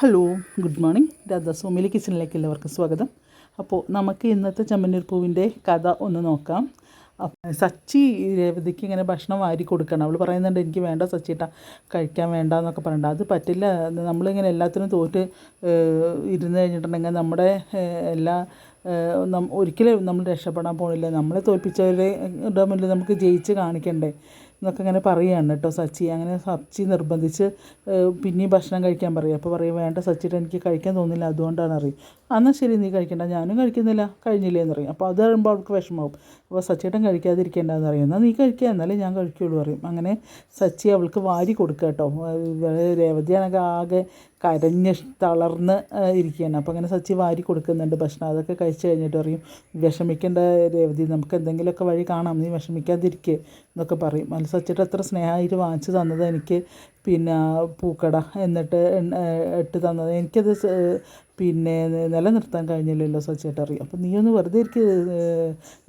Hello good morning Radha സോമിലി കിച്ചണിലേക്ക് എല്ലാവർക്കും സ്വാഗതം. അപ്പോൾ നമുക്ക് ഇന്നത്തെ ചമ്മന്നീർ പൂവിന്റെ കഥ ഒന്ന് നോക്കാം. സച്ചി രേവതിക്ക് ഇങ്ങനെ ഭക്ഷണം വാരി കൊടുക്കണം. അവൾ പറയുന്നുണ്ട് എനിക്ക് വേണ്ട സച്ചിട്ട കഴിക്കാൻ വേണ്ട എന്നൊക്കെ പറയണ്ട അത് പറ്റില്ല. നമ്മളിങ്ങനെ എല്ലാത്തിനും തോറ്റ് ഇരുന്ന് കഴിഞ്ഞിട്ടുണ്ടെങ്കിൽ നമ്മുടെ എല്ലാ ഒരിക്കലും നമ്മൾ രക്ഷപ്പെടാൻ പോണില്ല. നമ്മളെ തോൽപ്പിച്ചവരെ മുന്നിൽ നമുക്ക് ജയിച്ച് കാണിക്കണ്ടേ? എന്നൊക്കെ ഇങ്ങനെ പറയുകയാണ് കേട്ടോ സച്ചി. അങ്ങനെ സച്ചി നിർബന്ധിച്ച് പിന്നെയും ഭക്ഷണം കഴിക്കാൻ പറയും. അപ്പോൾ പറയും വേണ്ട സച്ചിട്ട് എനിക്ക് കഴിക്കാൻ തോന്നില്ല അതുകൊണ്ടാണ് അറിയും എന്നാൽ ശരി നീ കഴിക്കണ്ട. ഞാനും കഴിക്കുന്നില്ല. കഴിഞ്ഞില്ലേ എന്ന് പറയും. അപ്പോൾ അത് പറയുമ്പോൾ അവൾക്ക് വിഷമാവും. അപ്പോൾ സച്ചിയേട്ടൻ കഴിക്കാതിരിക്കേണ്ടതെന്ന് പറയും. എന്നാൽ നീ കഴിക്കുക എന്നാലേ ഞാൻ കഴിക്കുകയുള്ളൂ പറയും. അങ്ങനെ സച്ചി അവൾക്ക് വാരി കൊടുക്കുക കേട്ടോ. രേവതിയാണെങ്കിൽ ആകെ കരഞ്ഞ് തളർന്ന് ഇരിക്കുകയാണ്. അപ്പോൾ അങ്ങനെ സച്ചി വാരി കൊടുക്കുന്നുണ്ട് ഭക്ഷണം. അതൊക്കെ കഴിച്ച് കഴിഞ്ഞിട്ട് പറയും വിഷമിക്കേണ്ട രേവതി. നമുക്ക് എന്തെങ്കിലുമൊക്കെ വഴി കാണാം. നീ വിഷമിക്കാതിരിക്കുക എന്നൊക്കെ പറയും. അല്ല സച്ചിട്ട് എത്ര സ്നേഹമായിട്ട് വാങ്ങിച്ചു തന്നത് എനിക്ക് പിന്നെ പൂക്കട എന്നിട്ട് ഇട്ട് തന്നത്. എനിക്കത് പിന്നെ നിലനിർത്താൻ കഴിഞ്ഞില്ലല്ലോ സച്ചേട്ട അപ്പോൾ അപ്പം നീ ഒന്ന് വെറുതെ ഇരിക്കുക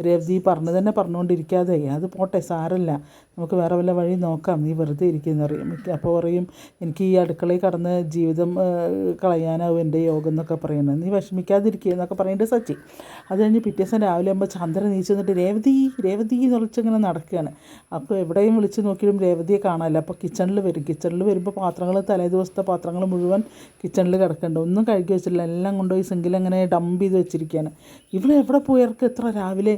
രേവതി പറഞ്ഞു തന്നെ പറഞ്ഞുകൊണ്ടിരിക്കാതെ അത് പോട്ടെ സാരല്ല. നമുക്ക് വേറെ വല്ല വഴി നോക്കാം. നീ വെറുതെ ഇരിക്കുമെന്ന് അറിയും അപ്പോൾ പറയും എനിക്ക് ഈ അടുക്കളയിൽ കടന്ന് ജീവിതം കളയാനാവും എന്റെ യോഗം എന്നൊക്കെ പറയുന്നത്. നീ വിഷമിക്കാതിരിക്കുക എന്നൊക്കെ പറയുന്നുണ്ട് സച്ചി അത് കഴിഞ്ഞ് പിറ്റേ ദിവസം രാവിലെ ആകുമ്പോൾ ചന്ദ്രൻ നീച്ച് വന്നിട്ട് രേവതി രേവതി എന്ന് വിളിച്ചിങ്ങനെ നടക്കുകയാണ്. അപ്പോൾ എവിടെയും വിളിച്ച് നോക്കിയാലും രേവതിയെ കാണാനില്ല. അപ്പോൾ കിച്ചണിൽ വരും. കിച്ചണിൽ വരുമ്പോൾ പാത്രങ്ങൾ തലേ ദിവസത്തെ പാത്രങ്ങൾ മുഴുവൻ കിച്ചണിൽ കിടക്കുന്നുണ്ട് ഒന്നും കഴുകി വെച്ചിട്ടില്ല. എല്ലാം കൊണ്ടുപോയി സിങ്കിൽ അങ്ങനെ ഡംപ് ചെയ്ത് വെച്ചിരിക്കുകയാണ്. ഇവിടെ എവിടെ പോയവർക്ക് എത്ര രാവിലെ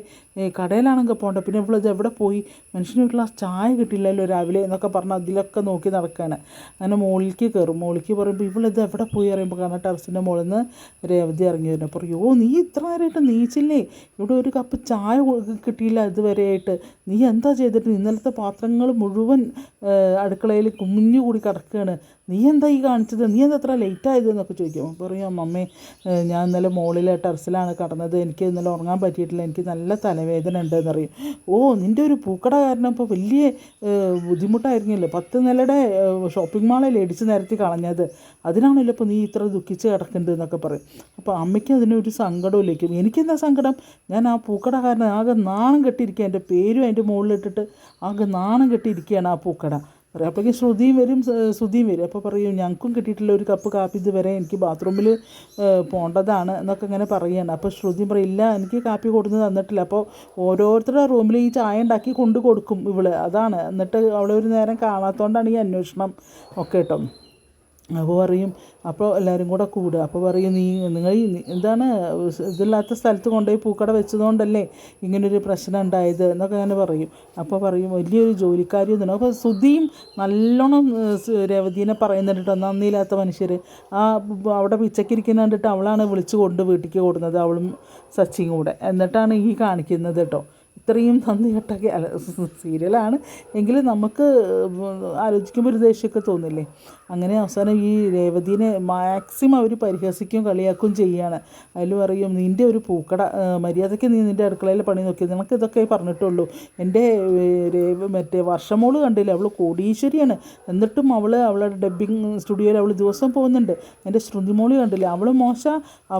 കടയിലാണെങ്കിൽ പോകണ്ട പിന്നെ ഇവളിത് എവിടെ പോയി? മനുഷ്യനുള്ള ചായ കിട്ടില്ലല്ലോ രാവിലെ എന്നൊക്കെ പറഞ്ഞ് അതിലൊക്കെ നോക്കി നടക്കുകയാണ് അങ്ങനെ മുകളിലേക്ക് കയറും. മുകളിലേക്ക് പറയുമ്പോൾ ഇവളിത് എവിടെ പോയി അറിയുമ്പോൾ കാരണം ടെറസിന്റെ മുകളിൽ നിന്ന് രേവതി ഇറങ്ങി വരുന്നു. അപ്പോൾ യോ നീ ഇത്ര നേരമായിട്ട് നീച്ചില്ലേ? ഇവിടെ ഒരു കപ്പ് ചായ കിട്ടിയില്ല ഇതുവരെയായിട്ട്. നീ എന്താ ചെയ്തിട്ട്? ഇന്നലത്തെ പാത്രങ്ങൾ മുഴുവൻ അടുക്കളയിൽ കുമിഞ്ഞു കൂടി കിടക്കുകയാണ്. നീ എന്താ ഈ കാണിച്ചത്? നീ എന്താ അത്ര ലേറ്റ് ആയത്? എന്നൊക്കെ ചോദിക്കും. പറയും മമ്മേ ഞാൻ ഇന്നലെ മുകളിലെ ടെറസിലാണ് കടന്നത്. എനിക്ക് ഇന്നലെ ഉറങ്ങാൻ പറ്റിയിട്ടില്ല. എനിക്ക് നല്ല തലവേദന ഉണ്ട് എന്നറിയും ഓ നിന്റെ ഒരു പൂക്കട കാരണം ഇപ്പോൾ വലിയ ഏഹ്, ബുദ്ധിമുട്ടായിരുന്നില്ലേ? പത്ത് നിലയുടെ ഷോപ്പിംഗ് മാളിൽ ഇടിച്ച് നിരത്തി കളഞ്ഞത്? അതിനാണല്ലോ ഇപ്പോൾ നീ ഇത്ര ദുഃഖിച്ച് കിടക്കുന്നത് എന്നൊക്കെ പറയും. അപ്പോൾ അമ്മയ്ക്ക് അതിനൊരു സങ്കടമില്ലേക്കും എനിക്കെന്താ സങ്കടം? ഞാൻ ആ പൂക്കട കാരണം ആകെ നാണം കെട്ടിയിരിക്കുക എന്റെ പേരും അതിന്റെ മുകളിലിട്ടിട്ട് ആകെ നാണം കെട്ടിയിരിക്കുകയാണ് ആ പൂക്കട. പറയും. അപ്പോഴേക്കും ശ്രുതിയും വരും ശ്രുതിയും വരും. അപ്പോൾ പറയും ഞങ്ങൾക്കും കിട്ടിയിട്ടില്ല ഒരു കപ്പ് കാപ്പി ഇതുവരെ. എനിക്ക് ബാത്റൂമിൽ പോകേണ്ടതാണ് എന്നൊക്കെ ഇങ്ങനെ പറയുകയാണ്. അപ്പോൾ ശ്രുതി പറയും ഇല്ല എനിക്ക് കാപ്പി കൊടുത്ത് തന്നിട്ടില്ല. അപ്പോൾ ഓരോരുത്തരുടെ റൂമിൽ ഈ ചായ ഉണ്ടാക്കി കൊണ്ടു കൊടുക്കും ഇവൾ. അതാണ്. എന്നിട്ട് അവളൊരു നേരം കാണാത്തതുകൊണ്ടാണ് ഈ അന്വേഷണം ഒക്കെ കേട്ടോ. അപ്പോൾ പറയും അപ്പോൾ എല്ലാവരും കൂടെ കൂടുക. അപ്പോൾ പറയും നീ നിങ്ങൾ എന്താണ് ഇതില്ലാത്ത സ്ഥലത്ത് കൊണ്ടുപോയി പൂക്കട വെച്ചതുകൊണ്ടല്ലേ ഇങ്ങനൊരു പ്രശ്നം ഉണ്ടായത്? എന്നൊക്കെ അങ്ങനെ പറയും. അപ്പോൾ പറയും വലിയൊരു ജോലിക്കാരി ഒന്നും അപ്പോൾ സുധിയും നല്ലോണം രേവതീനെ പറയുന്നുണ്ട് കേട്ടോ നന്ദിയില്ലാത്ത മനുഷ്യർ ആ അവിടെ പിച്ചക്കിരിക്കുന്ന കണ്ടിട്ട് അവളാണ് വിളിച്ചു കൊണ്ട് വീട്ടിലേക്ക് കൊടുക്കുന്നത് അവളും സച്ചിയും കൂടെ. എന്നിട്ടാണ് ഈ കാണിക്കുന്നത് കേട്ടോ. ഇത്രയും നന്ദി കെട്ടൊക്കെ സീരിയലാണ്. എങ്കിലും നമുക്ക് ആലോചിക്കുമ്പോൾ ഒരു ദേഷ്യമൊക്കെ തോന്നില്ലേ? അങ്ങനെ അവസാനം ഈ രേവതിനെ മാക്സിമം അവർ പരിഹസിക്കുകയും കളിയാക്കുകയും ചെയ്യുകയാണ് അതിൽ പറയും നിന്റെ ഒരു പൂക്കട മര്യാദയ്ക്ക് നീ നിന്റെ അടുക്കളയിൽ പണി നോക്കി നിനക്ക് ഇതൊക്കെ പറഞ്ഞിട്ടുള്ളൂ. എന്റെ രേവ മറ്റേ വർഷമോൾ കണ്ടില്ല? അവൾ കോടീശ്വരിയാണ്. എന്നിട്ടും അവൾ അവളുടെ ഡബ്ബിങ് സ്റ്റുഡിയോയിൽ അവൾ ദിവസം പോകുന്നുണ്ട്. എന്റെ ശ്രുതിമോളി കണ്ടില്ല? അവൾ മോശ.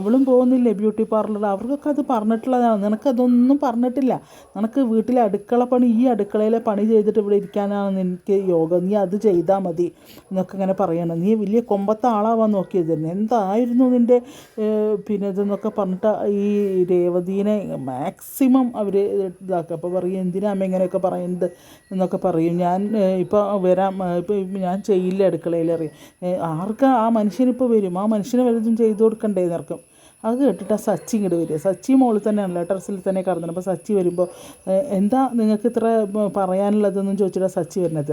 അവളും പോകുന്നില്ലേ ബ്യൂട്ടി പാർലർ അവർക്കൊക്കെ അത് പറഞ്ഞിട്ടുള്ളതാണ്. നിനക്കതൊന്നും പറഞ്ഞിട്ടില്ല. നിനക്ക് വീട്ടിലെ അടുക്കള പണി ഈ അടുക്കളയിലെ പണി ചെയ്തിട്ട് ഇവിടെ ഇരിക്കാനാണ് നിനക്ക് യോഗം. നീ അത് ചെയ്താൽ മതി എന്നൊക്കെ ഇങ്ങനെ പറയണം. നീ വലിയ കൊമ്പത്തെ ആളാവാൻ നോക്കിയത് തന്നെ. എന്തായിരുന്നു നിന്റെ പിന്നെ ഇതെന്നൊക്കെ പറഞ്ഞിട്ട് ഈ രേവതീനെ മാക്സിമം അവർ ഇതാക്കുക. അപ്പോൾ പറയും എന്തിനാ അമ്മ ഇങ്ങനെയൊക്കെ പറയുന്നത്? എന്നൊക്കെ പറയും. ഞാൻ ഇപ്പോൾ വരാം. ഇപ്പോൾ ഞാൻ ചെയ്യില്ല അടുക്കളയിൽ അറിയാം ആർക്കാ ആ മനുഷ്യനിപ്പോൾ വരും? ആ മനുഷ്യനെ വലുതും ചെയ്തു കൊടുക്കണ്ടേ എന്നർക്കും. അത് കേട്ടിട്ട് ആ സച്ചി ഇങ്ങോട്ട് വരിക. സച്ചി മുകളിൽ തന്നെയാണല്ലോ ടെറസിൽ തന്നെ കടന്നത് അപ്പോൾ സച്ചി വരുമ്പോൾ എന്താ നിങ്ങൾക്ക് ഇത്ര പറയാനുള്ളതെന്നും ചോദിച്ചിട്ടാണ് സച്ചി വരുന്നത്.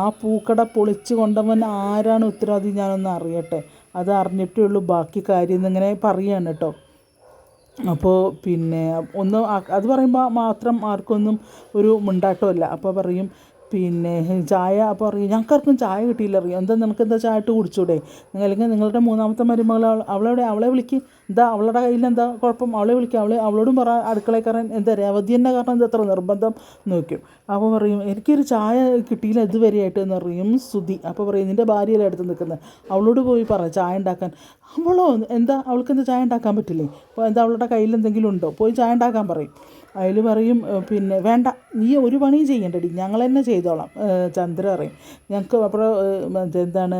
ആ പൂക്കട പൊളിച്ച് കൊണ്ടവൻ ആരാണ് ഉത്തരവാദി ഞാനൊന്ന് അറിയട്ടെ. അത് അറിഞ്ഞിട്ടേ ഉള്ളൂ ബാക്കി കാര്യം എന്നിങ്ങനെ പറയുകയാണ് കേട്ടോ അപ്പോൾ പിന്നെ ഒന്ന് അത് പറയുമ്പോൾ മാത്രം ആർക്കൊന്നും ഒരു മുണ്ടാട്ടമല്ല. അപ്പോൾ പറയും പിന്നെ ചായ അപ്പോൾ അറിയാം? ഞങ്ങൾക്കാർക്കും ചായ കിട്ടിയില്ല അറിയാം? എന്താ നിനക്ക് എന്താ ചായ ഇട്ട് കുടിച്ചൂടെ? അല്ലെങ്കിൽ നിങ്ങളുടെ മൂന്നാമത്തെ മരുമകൾ അവളെവിടെ? അവളെ വിളിക്ക്. എന്താ അവളുടെ കയ്യിൽ എന്താ കുഴപ്പം? അവളെ വിളിക്കുക അവളെ അവളോടും പറ. അടുക്കളയിൽ കയറാൻ എന്താ രവതി തന്നെ കാരണം എന്താ അത്ര നിർബന്ധം നോക്കും അപ്പോൾ പറയും എനിക്കൊരു ചായ കിട്ടിയില്ല ഇതുവരെയായിട്ട് എന്ന് പറയും സുതി അപ്പോൾ പറയും നിന്റെ ഭാര്യയല്ലേ അടുത്ത് നിൽക്കുന്നത്? അവളോട് പോയി പറ ചായ ഉണ്ടാക്കാൻ. അവളോ? എന്താ? അവൾക്ക് എന്താ ചായ ഉണ്ടാക്കാൻ പറ്റില്ലേ? അപ്പോൾ എന്താ അവളുടെ കയ്യിൽ എന്തെങ്കിലും ഉണ്ടോ? പോയി ചായ ഉണ്ടാക്കാൻ പറയും. അതിൽ പറയും പിന്നെ വേണ്ട നീ ഒരു പണിയും ചെയ്യണ്ടടി ഞങ്ങൾ തന്നെ ചെയ്തോളാം. ചന്ദ്ര പറയും. ഞങ്ങൾക്ക് അപ്പുറം എന്താണ്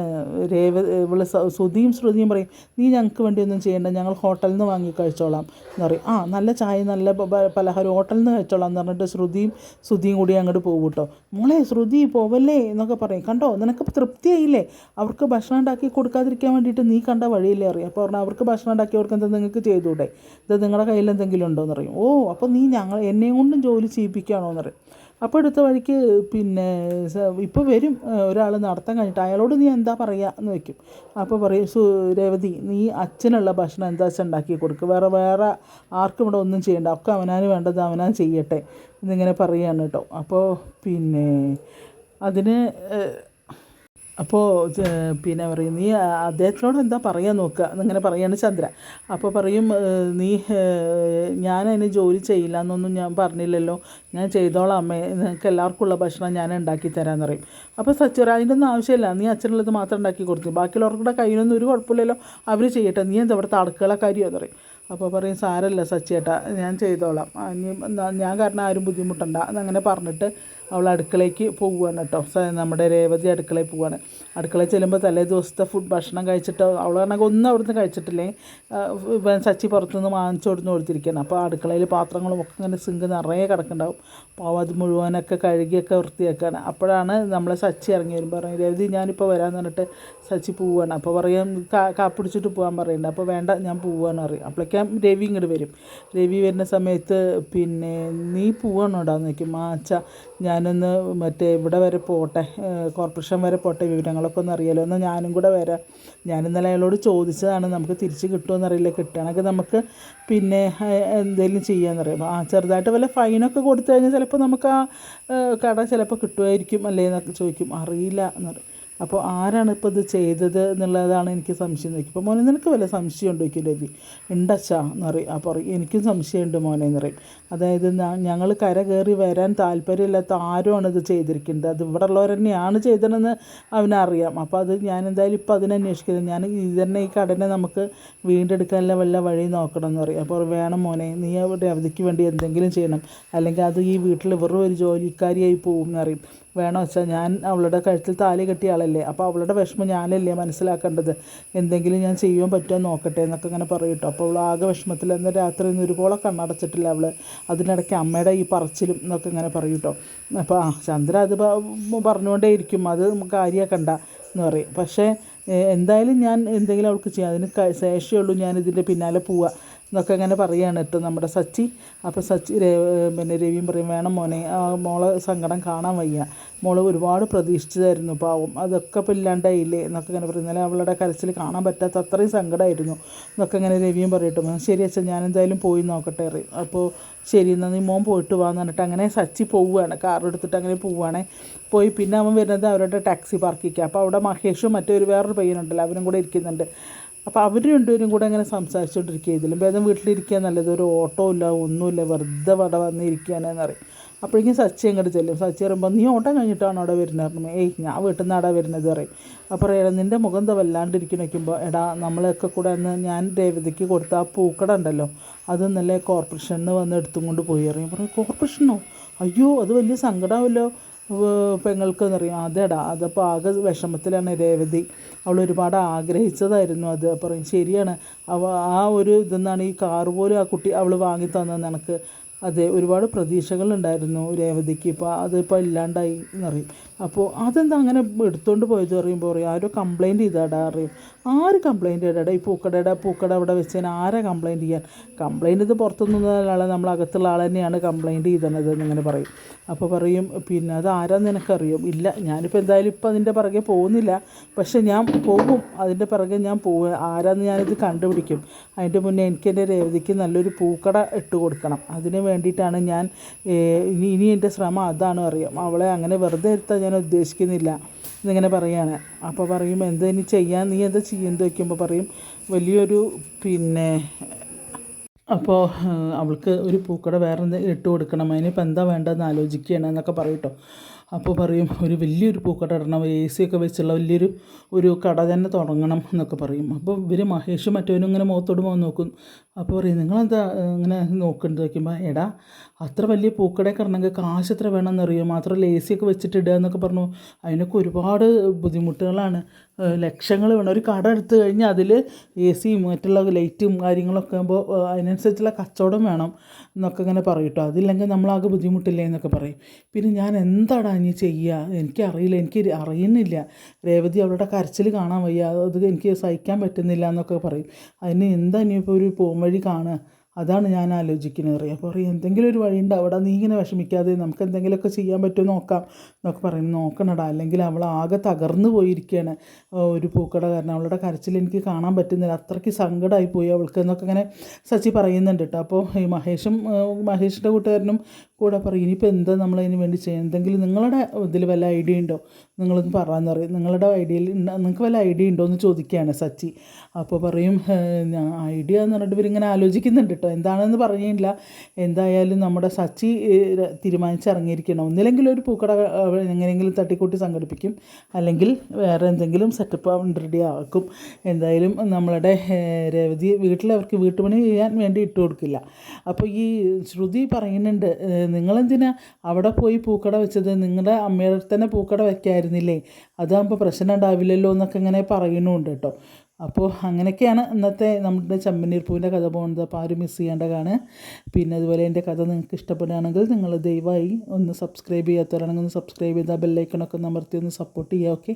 രേവ ഇവൾ ശ്രുതിയും ശ്രുതിയും പറയും നീ ഞങ്ങൾക്ക് വേണ്ടി ഒന്നും ചെയ്യണ്ട ഞങ്ങൾ ഹോട്ടലിൽ നിന്ന് വാങ്ങി കഴിച്ചോളാം. എന്ന് പറയും. ആ നല്ല ചായ നല്ല പലഹാരം ഹോട്ടലിൽ നിന്ന് കഴിച്ചോളാം. എന്ന് പറഞ്ഞിട്ട് ശ്രുതിയും ശ്രുതിയും കൂടി അങ്ങോട്ട് പോകും കേട്ടോ. മോളെ ശ്രുതി പോവല്ലേ? എന്നൊക്കെ പറയും. കണ്ടോ നിനക്ക് തൃപ്തിയായില്ലേ? അവർക്ക് ഭക്ഷണം ഉണ്ടാക്കി കൊടുക്കാതിരിക്കാൻ വേണ്ടിയിട്ട് നീ കണ്ട വഴിയില്ലേ? അറിയാം അപ്പോൾ പറഞ്ഞാൽ അവർക്ക് ഭക്ഷണം ഉണ്ടാക്കി അവർക്ക് എന്താ നിങ്ങൾക്ക് ചെയ്തുകൂടെ? ഇത് നിങ്ങളുടെ കയ്യിൽ എന്തെങ്കിലും ഉണ്ടോ? എന്ന് പറയും. ഓ അപ്പോൾ നീ ഞങ്ങൾ എന്നെയും കൊണ്ടും ജോലി ചെയ്യിപ്പിക്കുകയാണോ എന്ന് പറയും അപ്പോൾ എടുത്ത വഴിക്ക് പിന്നെ ഇപ്പോൾ വരും ഒരാൾ നടത്താൻ കഴിഞ്ഞിട്ട് അയാളോട് നീ എന്താ പറയുക എന്ന് വെക്കും അപ്പോൾ പറയും സു രേവതി നീ അച്ഛനുള്ള ഭക്ഷണം എന്താ വെച്ചാൽ ഉണ്ടാക്കി കൊടുക്കുക വേറെ വേറെ ആർക്കും ഇവിടെ ഒന്നും ചെയ്യണ്ട. ഒക്കെ അവനാന് വേണ്ടത് അവനാൻ ചെയ്യട്ടെ. എന്നിങ്ങനെ പറയുകയാണ് കേട്ടോ. അപ്പോൾ പിന്നെ അതിന് അപ്പോൾ പിന്നെ പറയും നീ അദ്ദേഹത്തിനോട് എന്താ പറയാൻ നോക്കുക? എന്നിങ്ങനെ പറയാണ് ചന്ദ്ര. അപ്പോൾ പറയും നീ ഞാൻ അതിന് ജോലി ചെയ്യില്ല എന്നൊന്നും ഞാൻ പറഞ്ഞില്ലല്ലോ. ഞാൻ ചെയ്തോളാം അമ്മേ. നിങ്ങൾക്ക് എല്ലാവർക്കും ഉള്ള ഭക്ഷണം ഞാൻ ഉണ്ടാക്കി തരാമെന്ന് പറയും. അപ്പോൾ സച്ചോറ അതിന്റെ ഒന്നും ആവശ്യമില്ല. നീ അച്ഛനുള്ളത് മാത്രം ഉണ്ടാക്കി കൊടുത്തു. ബാക്കിയുള്ളവർക്കുടെ കയ്യിലൊന്നും ഒരു കുഴപ്പമില്ലല്ലോ. അവർ ചെയ്യട്ടെ. നീ എന്താ ഇവിടുത്തെ അടുക്കള എന്ന് പറയും. അപ്പോൾ പറയും സാരല്ല സച്ചേട്ടാ ഞാൻ ചെയ്തോളാം. ഞാൻ കാരണം ആരും ബുദ്ധിമുട്ടണ്ട. എന്നങ്ങനെ പറഞ്ഞിട്ട് അവൾ അടുക്കളയ്ക്ക് പോവുകയാണ് കേട്ടോ. നമ്മുടെ രേവതി അടുക്കളയിൽ പോവുകയാണ് അടുക്കളയിൽ ചെല്ലുമ്പോൾ തലേ ദിവസത്തെ ഫുഡ് ഭക്ഷണം കഴിച്ചിട്ട് അവൾ പറഞ്ഞാൽ ഒന്നും അവിടുന്ന് കഴിച്ചിട്ടില്ലേ? ചച്ചി പുറത്തുനിന്ന് വാങ്ങിച്ചു കൊടുത്ത് കൊടുത്തിരിക്കുകയാണ് അപ്പോൾ അടുക്കളയിൽ പാത്രങ്ങളും ഒക്കെ ഇങ്ങനെ സിങ്ക് നിറയെ കിടക്കുന്നുണ്ടാവും. അപ്പോൾ അത് മുഴുവനൊക്കെ കഴുകിയൊക്കെ വൃത്തിയാക്കുകയാണ് അപ്പോഴാണ് നമ്മളെ സച്ചി ഇറങ്ങി വരുമ്പോൾ പറയും രവതി ഞാനിപ്പോൾ വരാമെന്ന് പറഞ്ഞിട്ട് സച്ചി പോവുകയാണ് അപ്പോൾ പറയും കാപ്പിടിച്ചിട്ട് പോകാൻ പറയുന്നുണ്ട് അപ്പോൾ വേണ്ട ഞാൻ പോവാന്ന് പറയും. അപ്പോഴേക്കും രവി ഇങ്ങോട്ട് വരും. രവി വരുന്ന സമയത്ത് പിന്നെ നീ പോവാണോ ഉണ്ടാകുന്ന നോക്കി മാച്ച ഞാനൊന്ന് മറ്റേ ഇവിടെ വരെ പോട്ടെ കോർപ്പറേഷൻ വരെ പോട്ടെ വിവരങ്ങളൊക്കെ ഒന്ന് അറിയാലോ. എന്ന് ഞാനും കൂടെ വരാം. ഞാൻ ഇന്നലെ അയാളോട് ചോദിച്ചതാണ് നമുക്ക് തിരിച്ച് കിട്ടുമോ എന്നറിയില്ല കിട്ടുകയാണെങ്കിൽ നമുക്ക് പിന്നെ എന്തെങ്കിലും ചെയ്യാമെന്നറിയാം. ആ ചെറുതായിട്ട് വല്ല ഫൈനൊക്കെ കൊടുത്തു കഴിഞ്ഞാൽ ചിലപ്പോൾ നമുക്ക് ആ കട ചിലപ്പോൾ കിട്ടുമായിരിക്കും അല്ലേ എന്നൊക്കെ ചോദിക്കും. അറിയില്ല എന്ന് പറയും. അപ്പോൾ ആരാണ് ഇപ്പോൾ ഇത് ചെയ്തത് എന്നുള്ളതാണ് എനിക്ക് സംശയം നോക്കി അപ്പോൾ മോനെ നിനക്ക് വല്ല സംശയം ഉണ്ടോ രവി ഉണ്ടച്ചാ എന്ന് പറയും. അപ്പോൾ പറയും. എനിക്കും സംശയമുണ്ട് മോനെ എന്ന് പറയും. അതായത് ഞങ്ങൾ കര കയറി വരാൻ താല്പര്യമില്ലാത്ത ആരുമാണ് ഇത് ചെയ്തിരിക്കുന്നത്? അത് ഇവിടെ ഉള്ളവർ തന്നെയാണ് ചെയ്തതെന്ന് അവനറിയാം. അപ്പോൾ അത് ഞാൻ എന്തായാലും ഇപ്പോൾ അതിനെ അന്വേഷിക്കുന്നത് ഞാൻ ഇത് തന്നെ ഈ കടനെ നമുക്ക് വീണ്ടെടുക്കാനുള്ള വല്ല വഴി നോക്കണം എന്ന് പറയും. അപ്പോൾ വേണം മോനെ നീ അവിടെ അവധിക്ക് വേണ്ടി എന്തെങ്കിലും ചെയ്യണം. അല്ലെങ്കിൽ അത് ഈ വീട്ടിൽ വെറും ഒരു ജോലിക്കാരിയായി പോകും എന്ന് പറയും. വേണോ വെച്ചാൽ ഞാൻ അവളുടെ കഴുത്തിൽ താലി കെട്ടിയ ആളല്ലേ അപ്പോൾ അവളുടെ വിഷമം ഞാനല്ലേ മനസ്സിലാക്കേണ്ടത്? എന്തെങ്കിലും ഞാൻ ചെയ്യാൻ പറ്റുമോ നോക്കട്ടെ എന്നൊക്കെ ഇങ്ങനെ പറയും കേട്ടോ അപ്പോൾ അവൾ ആകെ വിഷമത്തിൽ അന്ന് രാത്രി ഒന്നും ഒരുപോലെ കണ്ണടച്ചിട്ടില്ല അവൾ അതിനിടയ്ക്ക് അമ്മയുടെ ഈ പറച്ചിലും എന്നൊക്കെ ഇങ്ങനെ പറയും കേട്ടോ അപ്പോൾ ചന്ദ്ര അത് പറഞ്ഞുകൊണ്ടേ ഇരിക്കും അത് കാര്യമാക്കണ്ട എന്ന് പറയും. പക്ഷേ എന്തായാലും ഞാൻ എന്തെങ്കിലും അവൾക്ക് ചെയ്യാം. അതിന് ശേഷിയുള്ളൂ ഞാൻ ഇതിന്റെ പിന്നാലെ പോവുക എന്നൊക്കെ അങ്ങനെ പറയുകയാണ് കേട്ടോ നമ്മുടെ സച്ചി അപ്പോൾ സച്ചി പിന്നെ രവിയും പറയും വേണം മോനെ ആ മോളെ സങ്കടം കാണാൻ വയ്യ. മോൾ ഒരുപാട് പ്രതീക്ഷിച്ചതായിരുന്നു. പാവം അതൊക്കെ ഇപ്പോൾ ഇല്ലാണ്ടായില്ലേ? എന്നൊക്കെ ഇങ്ങനെ പറയും. ഇന്നലെ അവളുടെ കരച്ചിൽ കാണാൻ പറ്റാത്ത അത്രയും സങ്കടമായിരുന്നു. എന്നൊക്കെ ഇങ്ങനെ രവിയും പറയട്ടെ. "മോൻ ശരി അച്ഛൻ ഞാൻ എന്തായാലും പോയി നോക്കട്ടെ അപ്പോൾ ശരി എന്നാൽ നീ മോൻ പോയിട്ട് വാന്ന് പറഞ്ഞിട്ട് അങ്ങനെ സച്ചി പോവുകയാണ്. കാർ എടുത്തിട്ട് അങ്ങനെ പോവുകയാണെ. പോയി പിന്നെ അവൻ വരുന്നത് അവരുടെ ടാക്സി പാർക്കിക്കുക അപ്പോൾ അവിടെ മഹേഷും മറ്റൊരു വേറൊരു പയ്യനുണ്ടല്ലോ അവരും കൂടെ ഇരിക്കുന്നുണ്ട്. അപ്പോൾ അവർ രണ്ടുപേരും കൂടെ അങ്ങനെ സംസാരിച്ചുകൊണ്ടിരിക്കുക ഇതിലും ഭേദം വീട്ടിലിരിക്കുക നല്ലത് ഒരു ഓട്ടോ ഇല്ല ഒന്നുമില്ല വെറുതെ വട വന്നിരിക്കുകയാണെന്ന് പറയും. അപ്പോഴേക്കും സച്ചി അങ്ങോട്ട് ചെല്ലും. സച്ചി പറയുമ്പോൾ നീ ഓട്ടം കഴിഞ്ഞിട്ടാണ് അവിടെ വരുന്നത് പറഞ്ഞു ഏയ് ഞാൻ വീട്ടിൽ നിന്ന് അവിടെ വരുന്നത് പറയും. അപ്പോൾ പറയാം നിന്റെ മുഖം എന്താ വല്ലാണ്ടിരിക്കുന്ന വയ്ക്കുമ്പോൾ എടാ നമ്മളൊക്കെ കൂടെ അന്ന് ഞാൻ രേവതിക്ക് കൊടുത്ത ആ പൂക്കട ഉണ്ടല്ലോ അത് ഇന്നലെ കോർപ്പറേഷനിൽ വന്ന് എടുത്തും കൊണ്ട് പോയി അറിയാം പറഞ്ഞു കോർപ്പറേഷനോ അയ്യോ അത് വലിയ സങ്കടമാവല്ലോ പെങ്ങൾക്ക് എന്നറിയാം അതേടാ അതപ്പോൾ ആകെ വിഷമത്തിലാണ് രേവതി. അവൾ ഒരുപാട് ആഗ്രഹിച്ചതായിരുന്നു അത്. പറയും ശരിയാണ്. അവ ആ ഒരു ഇതെന്നാണ് ഈ കാറ് പോലും ആ കുട്ടി അവൾ വാങ്ങി തന്നത് എനിക്ക്. അതെ ഒരുപാട് പ്രതീക്ഷകളുണ്ടായിരുന്നു രേവതിക്ക്. ഇപ്പോൾ അതിപ്പോൾ ഇല്ലാണ്ടായി എന്നറിയും. അപ്പോൾ അതെന്താ അങ്ങനെ എടുത്തുകൊണ്ട് പോയത് പറയുമ്പോൾ പറയും ആരോ കംപ്ലയിന്റ് ചെയ്താടാ അറിയും. ആര് കംപ്ലയിന്റ് ചെയ്താടാ ഈ പൂക്കടയുടെ പൂക്കട അവിടെ വെച്ചതിന് ആരാ കംപ്ലയിന്റ് ചെയ്യാൻ? കംപ്ലയിന്റ് ഇത് പുറത്തുനിന്നുള്ള നമ്മൾ അകത്തുള്ള ആൾ തന്നെയാണ് കംപ്ലയിന്റ് ചെയ്തത് എന്നിങ്ങനെ പറയും. അപ്പോൾ പറയും പിന്നെ അത് ആരാന്ന് നിനക്കറിയും? ഇല്ല ഞാനിപ്പോൾ എന്തായാലും ഇപ്പോൾ അതിന്റെ പിറകെ പോകുന്നില്ല. പക്ഷേ ഞാൻ പോകും. അതിന്റെ പിറകെ ഞാൻ പോകും ആരാന്ന് ഞാനിത് കണ്ടുപിടിക്കും. അതിന്റെ മുന്നേ എനിക്ക് എന്റെ രേവതിക്ക് നല്ലൊരു പൂക്കട ഇട്ട് കൊടുക്കണം. അതിന് വേണ്ടിയിട്ടാണ് ഞാൻ ഇനി ഇനി എന്റെ ശ്രമം അതാണ് അറിയാം അവളെ അങ്ങനെ വെറുതെ ഇരുത്താൻ ഞാൻ ഉദ്ദേശിക്കുന്നില്ല. എന്നിങ്ങനെ പറയാണ്. അപ്പോൾ പറയും എന്താ ഇനി ചെയ്യാൻ? നീ എന്താ ചെയ്യുന്നത് വയ്ക്കുമ്പോൾ പറയും വലിയൊരു പിന്നെ അപ്പോൾ അവൾക്ക് ഒരു പൂക്കട വേറെ ഇട്ട് കൊടുക്കണം. അതിനിപ്പോൾ എന്താ വേണ്ടതെന്ന് ആലോചിക്കുകയാണ് എന്നൊക്കെ പറയും അപ്പോൾ പറയും ഒരു വലിയൊരു പൂക്കട ഇടണം. എ സി ഒക്കെ വെച്ചുള്ള വലിയൊരു ഒരു കട തന്നെ തുടങ്ങണം എന്നൊക്കെ പറയും. അപ്പോൾ ഇവർ മഹേഷും മറ്റവനും ഇങ്ങനെ മുഖത്തോട് മുഖം നോക്കും. അപ്പോൾ പറയും നിങ്ങളെന്താ ഇങ്ങനെ നോക്കുന്നത് വയ്ക്കുമ്പോൾ എടാ അത്ര വലിയ പൂക്കടയൊക്കെ ഇറങ്ങണമെങ്കിൽ കാശ് എത്ര വേണമെന്നറിയോ? സി ഒക്കെ വെച്ചിട്ട് ഇടുക എന്നൊക്കെ പറഞ്ഞു. അതിനൊക്കെ ഒരുപാട് ബുദ്ധിമുട്ടുകളാണ്. ലക്ഷങ്ങൾ വേണം. ഒരു കട എടുത്തു കഴിഞ്ഞാൽ അതിൽ എ സിയും മറ്റുള്ള ലൈറ്റും കാര്യങ്ങളൊക്കെ ആകുമ്പോൾ അതിനനുസരിച്ചുള്ള കച്ചവടം വേണം എന്നൊക്കെ ഇങ്ങനെ പറയും കേട്ടോ. അതില്ലെങ്കിൽ നമ്മളാകെ ബുദ്ധിമുട്ടില്ലേ എന്നൊക്കെ പറയും. പിന്നെ ഞാൻ എന്താടാ ഇനി ചെയ്യുക എനിക്കറിയില്ല. എനിക്ക് അറിയുന്നില്ല. രേവതി അവളുടെ കരച്ചിൽ കാണാൻ വയ്യ. അത് എനിക്ക് സഹിക്കാൻ പറ്റുന്നില്ല എന്നൊക്കെ പറയും. അതിന് എന്താ ഇനിയിപ്പോൾ ഒരു പോംവഴി കാണുക? അതാണ് ഞാൻ ആലോചിക്കുന്നത്. അറിയാം അപ്പോൾ പറയും എന്തെങ്കിലും ഒരു വഴിയുണ്ട് അവിടെ നീ ഇങ്ങനെ വിഷമിക്കാതെ നമുക്ക് എന്തെങ്കിലുമൊക്കെ ചെയ്യാൻ പറ്റുമോ നോക്കാം. എന്നൊക്കെ പറയും നോക്കണടാ. അല്ലെങ്കിൽ അവൾ ആകെ തകർന്നു പോയിരിക്കുകയാണ്. ഒരു പൂക്കട കാരണം അവളുടെ കരച്ചിൽ എനിക്ക് കാണാൻ പറ്റുന്നില്ല. അത്രയ്ക്ക് സങ്കടമായി പോയി അവൾക്ക് എന്നൊക്കെ ഇങ്ങനെ സച്ചി പറയുന്നുണ്ട് കേട്ടോ. അപ്പോൾ ഈ മഹേഷും മഹേഷിന്റെ കൂട്ടുകാരനും കൂടെ പറയും ഇനിയിപ്പോൾ എന്താ നമ്മൾ അതിന് വേണ്ടി ചെയ്യുക എന്തെങ്കിലും നിങ്ങളുടെ ഇതിൽ വല്ല ഐഡിയ ഉണ്ടോ? നിങ്ങളൊന്ന് പറയാമെന്ന് പറയും. നിങ്ങളുടെ ഐഡിയയിൽ നിങ്ങൾക്ക് വല്ല ഐഡിയ ഉണ്ടോ എന്ന് ചോദിക്കുകയാണ് സച്ചി. അപ്പോൾ പറയും ഐഡിയ എന്ന് പറഞ്ഞിട്ട് ഇവരിങ്ങനെ ആലോചിക്കുന്നുണ്ട് കേട്ടോ എന്താണെന്ന് പറഞ്ഞില്ല എന്തായാലും നമ്മുടെ സച്ചി തീരുമാനിച്ചിറങ്ങിയിരിക്കണം ഒന്നില്ലെങ്കിൽ ഒരു പൂക്കട എങ്ങനെയെങ്കിലും തട്ടിക്കൂട്ടി സംഘടിപ്പിക്കും. അല്ലെങ്കിൽ വേറെ എന്തെങ്കിലും സെറ്റപ്പ് റെഡി ആക്കും. എന്തായാലും നമ്മളുടെ വീട്ടിൽ അവർക്ക് വീട്ടുപണി ചെയ്യാൻ വേണ്ടി ഇട്ട് കൊടുക്കില്ല. അപ്പോൾ ഈ ശ്രുതി പറയുന്നുണ്ട് നിങ്ങളെന്തിനാ അവിടെ പോയി പൂക്കട വെച്ചത്? നിങ്ങളുടെ അമ്മയുടെ തന്നെ പൂക്കട വെക്കായിരുന്നില്ലേ? അതാകുമ്പോൾ പ്രശ്നം ഉണ്ടാവില്ലല്ലോ എന്നൊക്കെ ഇങ്ങനെ പറയുന്നുണ്ട് കേട്ടോ. അപ്പോൾ അങ്ങനെയൊക്കെയാണ് ഇന്നത്തെ നമ്മുടെ ചമ്മനീർ പൂവിന്റെ കഥ പോകുന്നത്. അപ്പോൾ ആരും മിസ് ചെയ്യേണ്ടതാണ്. പിന്നെ അതുപോലെ എന്റെ കഥ നിങ്ങൾക്ക് ഇഷ്ടപ്പെടുകയാണെങ്കിൽ നിങ്ങൾ ദയവായി ഒന്ന് സബ്സ്ക്രൈബ് ചെയ്യാത്തവരാണെങ്കിൽ ഒന്ന് സബ്സ്ക്രൈബ് ചെയ്താൽ ബെല്ലൈക്കണൊക്കെ ഒന്ന് അമർത്തി ഒന്ന് സപ്പോർട്ട് ചെയ്യുക ഓക്കെ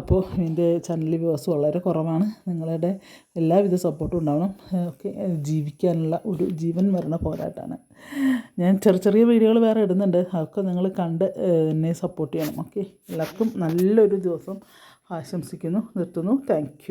അപ്പോൾ എന്റെ ചാനൽ വ്യൂസ് വളരെ കുറവാണ്. നിങ്ങളുടെ എല്ലാവിധ സപ്പോർട്ടും ഉണ്ടാവണം ഓക്കെ ജീവിക്കാനുള്ള ഒരു ജീവൻ മരണ പോരാട്ടാണ്. ഞാൻ ചെറിയ ചെറിയ വീഡിയോകൾ വേറെ ഇടുന്നുണ്ട്. അതൊക്കെ നിങ്ങൾ കണ്ട് എന്നെ സപ്പോർട്ട് ചെയ്യണം ഓക്കെ എല്ലാവർക്കും നല്ലൊരു ദിവസം ആശംസിക്കുന്നു നിർത്തുന്നു. താങ്ക്